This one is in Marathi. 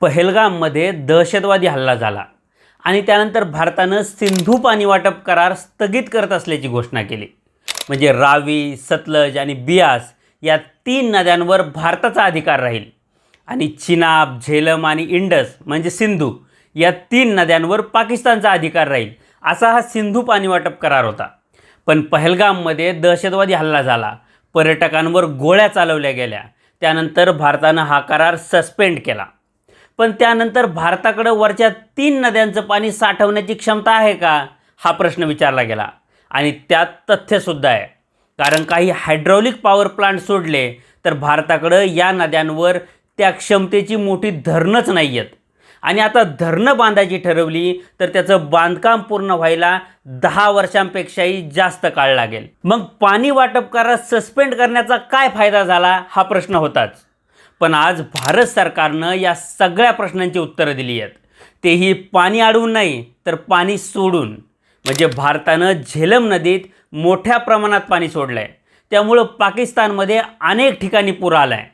पहलगाममध्ये दहशतवादी हल्ला झाला आणि त्यानंतर भारतानं सिंधू पाणी वाटप करार स्थगित करत असल्याची घोषणा केली. म्हणजे रावी सतलज आणि बियास या तीन नद्यांवर भारताचा अधिकार राहील. आणि चिनाब झेलम आणि इंडस म्हणजे सिंधू या तीन नद्यांवर पाकिस्तानचा अधिकार राहील असा हा सिंधू पाणी वाटप करार होता. पण पहलगाममध्ये दहशतवादी हल्ला झाला. पर्यटकांवर गोळ्या चालवल्या गेल्या. त्यानंतर भारतानं हा करार सस्पेंड केला. पण त्यानंतर भारताकडं वरच्या तीन नद्यांचं पाणी साठवण्याची क्षमता आहे का? हा प्रश्न विचारला गेला. आणि त्यात तथ्यसुद्धा आहे. कारण काही हायड्रॉलिक पॉवर प्लांट सोडले तर भारताकडं या नद्यांवर त्या क्षमतेची मोठी धरणंच नाही आहेत आणि आता धरणं बांधायची ठरवली तर त्याचं बांधकाम पूर्ण व्हायला दहा वर्षांपेक्षाही जास्त काळ लागेल. मग पाणी वाटप करार सस्पेंड करण्याचा काय फायदा झाला? हा प्रश्न होताच. पण आज भारत सरकारनं या सगळ्या प्रश्नांची उत्तरं दिली आहेत. तेही पाणी अडवून नाही तर पाणी सोडून. म्हणजे भारतानं झेलम नदीत मोठ्या प्रमाणात पाणी सोडलं आहे त्यामुळं पाकिस्तानमध्ये अनेक ठिकाणी पूर आला आहे